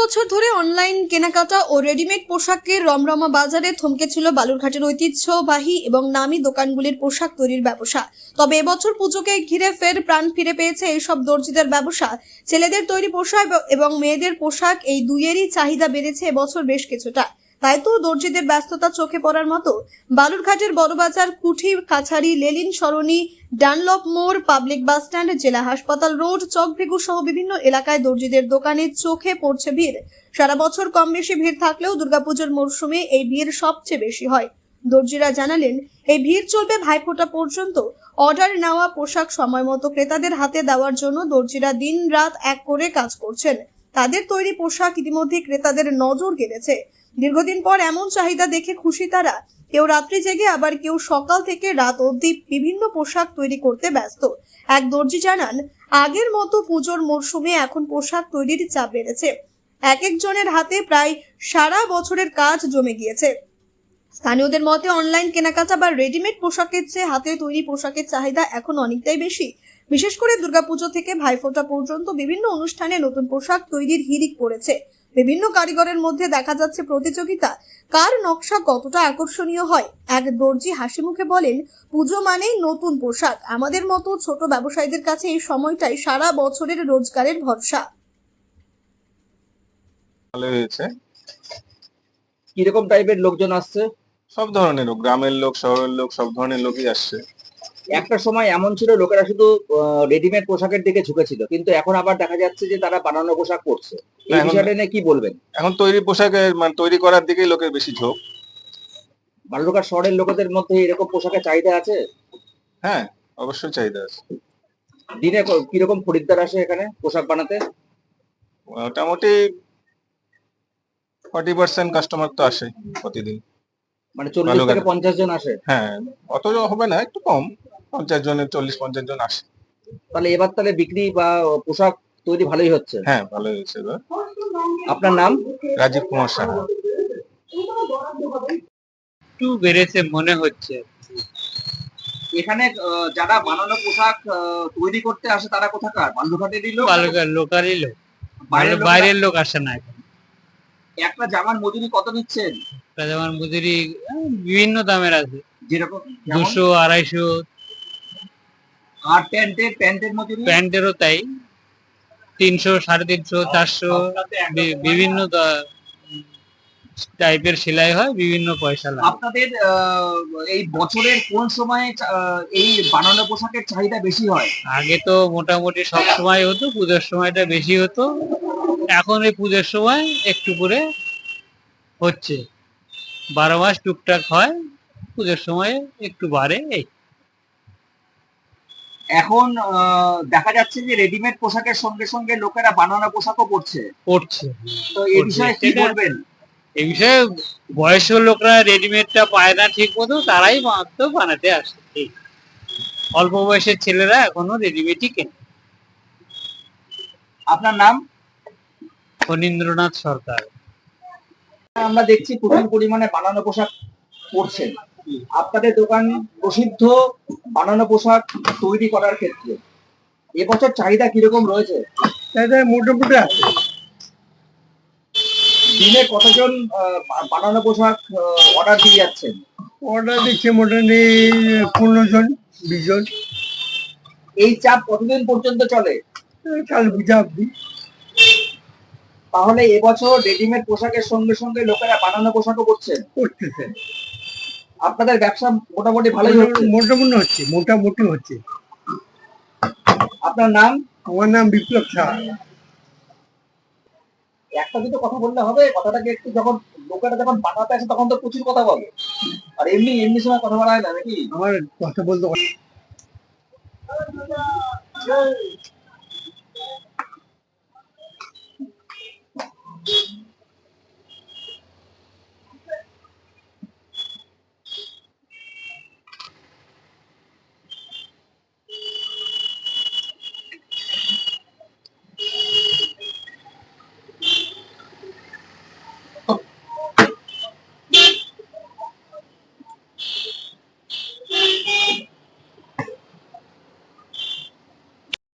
বছর ধরে অনলাইন কেনাকাটা ও রেডিমেড পোশাকের রমরমা বাজারে থমকেছিল বালুরঘাটের ঐতিহ্যবাহী এবং নামী দোকানগুলির পোশাক তৈরির ব্যবসা। তবে এবছর পুজোকে ঘিরে ফের প্রাণ ফিরে পেয়েছে এইসব দর্জিদের ব্যবসা। ছেলেদের তৈরি পোশাক এবং মেয়েদের পোশাক এই দুইয়েরই চাহিদা বেড়েছে এবছর বেশ কিছুটা। তাই তো দর্জিদের ব্যস্ততা চোখে পড়ার মতো। বালুরঘাটের বড়বাজার, কুঠি কাছারি লেলিন, সরণি, ডানলপ মোড়, পাবলিক বাসস্ট্যান্ড জেলা হাসপাতাল রোড, চকভেগু সহ বিভিন্ন এলাকায় দর্জিদের দোকানে চোখে পড়ছে ভিড়। সারা বছর কম বেশি ভিড় থাকলেও দুর্গাপুজোর মরশুমে এই ভিড় সবচেয়ে বেশি হয়। দর্জিরা জানালেন, এই ভিড় চলবে ভাইফোঁটা পর্যন্ত। অর্ডার নেওয়া পোশাক সময় মতো ক্রেতাদের হাতে দেওয়ার জন্য দর্জিরা দিন রাত এক করে কাজ করছেন। তাদের তৈরি পোশাক ইতিমধ্যে ক্রেতাদের নজর কেড়েছে দীর্ঘদিন পর এমন চাহিদা দেখে খুশি তারা। কেউ রাত্রি জেগে, আবার কেউ সকাল থেকে রাত অবধি বিভিন্ন পোশাক তৈরি করতে ব্যস্ত। এক দর্জি জানান, আগের মতো পুজোর মরশুমে এখন পোশাক তৈরির চাপ বেড়েছে। এক একজনের হাতে প্রায় সারা বছরের কাজ জমে গিয়েছে। স্থানীয়দের মতে অনলাইন কেনাকাটা বা রেডিমেড পোশাকের চেয়ে হাতে তৈরি পোশাকের চাহিদা এখন অনেকটাই বেশি। বিশেষ করে দুর্গাপুজো থেকে ভাইফোঁটা পর্যন্ত বিভিন্ন অনুষ্ঠানে নতুন পোশাক তৈরির হিড়িক পড়েছে। বিভিন্ন কারিগরের মধ্যে দেখা যাচ্ছে প্রতিযোগিতা। কার নকশা কতটা আকর্ষণীয় হয়? এক দর্জি হাসি মুখে বলেন পুজো মানেই নতুন পোশাক। আমাদের মতো ছোট ব্যবসায়ীদের কাছে এই সময়টাই সারা বছরের রোজগারের ভরসা। ভালো হয়েছে। কীরকম টাইপের লোকজন আসছে? সব ধরনের লোক গ্রামের লোক শহরের লোক সব ধরনের লোকই আসছে। একটা সময় এমন ছিল লোকেরা শুধু রেডিমেড পোশাকের দিকে ঝুঁকেছিল। কিন্তু এখন আবার দেখা যাচ্ছে যে তারা বানানো পোশাক পরছে। এই বিষয়টা নিয়ে কি বলবেন? এখন তৈরি পোশাকের মানে তৈরি করার দিকেই লোকের বেশি ঝোঁক। বালুরঘাট শহরের লোকেদের মধ্যে এরকম পোশাকের চাহিদা আছে? হ্যাঁ অবশ্যই চাহিদা আছে। দিনে কীরকম খরিদ্দার আসে এখানে পোশাক বানাতে? মোটামুটি ফর্টি পার্সেন্ট কাস্টমার তো আসে প্রতিদিন। মানে চল্লিশ। থেকে পঞ্চাশ জন আসে। হ্যাঁ অত হবে না একটু কম। পঞ্চাশ জনের চল্লিশ পঞ্চাশ জন আসে। তাহলে এবার তাহলে বিক্রি বা পোশাক তৈরি ভালোই হচ্ছে। হ্যাঁ ভালো হয়েছে এবার। আপনার নাম? রাজীব কুমার সাহা। একটু বেড়েছে মনে হচ্ছে। এখানে আহ, যারা বানানো পোশাক আহ, তৈরি করতে আসে তারা কোথাকার? বালুরঘাটেরই লোক? বালুকার লোকালই লোক। বাইরের লোকরা- বাইরের লোক আসে না এখন। একটা জামার মজুরি কত নিচ্ছেন? যেমন মজুরি বিভিন্ন দামের আছে। যেরকম দুশো আড়াইশো। আর প্যান্টের প্যান্টের মজুরি? প্যান্টেরও তাই। তিনশো সাড়ে তিনশো চারশো বিভিন্ন টাইপের সেলাই হয় বিভিন্ন পয়সা লাগে। আপনাদের এই বছরের কোন সময় এই বানানো পোশাকের চাহিদা বেশি হয়? আগে তো মোটামুটি সব সময় হতো পুজোর সময়টা বেশি হতো। এখন এই পুজোর সময় একটু করে হচ্ছে। বারো মাস টুকটাক হয় পুজোর সময় একটু বাড়ে এই। এখন দেখা যাচ্ছে যে রেডিমেড পোশাকের সঙ্গে সঙ্গে লোকেরা বানানো পোশাকও পরছে। পড়ছে তো এই বিষয়ে কি বলবেন? এই বিষয়ে বয়স্ক লোকরা রেডিমেডটা পায় না ঠিক মতো তারাই মাত্র বানাতে আসে। অল্প বয়সের ছেলেরা এখনও রেডিমেডই কেনে। আপনার নাম? ফণীন্দ্রনাথ সরকার। আমরা দেখছি প্রচুর পরিমাণে বানানো পোশাক পরছেন। আপনাদের দোকান প্রসিদ্ধ বানানো পোশাক তৈরি করার ক্ষেত্রে। এবছর চাহিদা কীরকম রয়েছে? মোটামুটি আছে। দিনে কতজন আহ, বানানো পোশাক অর্ডার দিয়ে যাচ্ছেন? অর্ডার দিচ্ছে মোটামুটি পনেরো জন বিশ জন। এই চাপ কতদিন পর্যন্ত চলে? কাল বুঝা অব্দি তাহলে এবছর রেডিমেড পোশাকের সঙ্গে সঙ্গে লোকেরা বানানো পোশাকও করছেন করতেছে আপনাদের ব্যবসা মোটামুটি ভালোই হচ্ছে? মোটামুটি হচ্ছে মোটামুটি হচ্ছে। আপনার নাম? আমার নাম বিপ্লব শাহ একটা দুটো কথা বললে হবে কথাটাকে একটু যখন লোকেরা যখন বানাতে আসে তখন তো প্রচুর কথা বলে। আর এমনি এমনি সময় কথা বলা হয় না নাকি? আমার কথা বলতে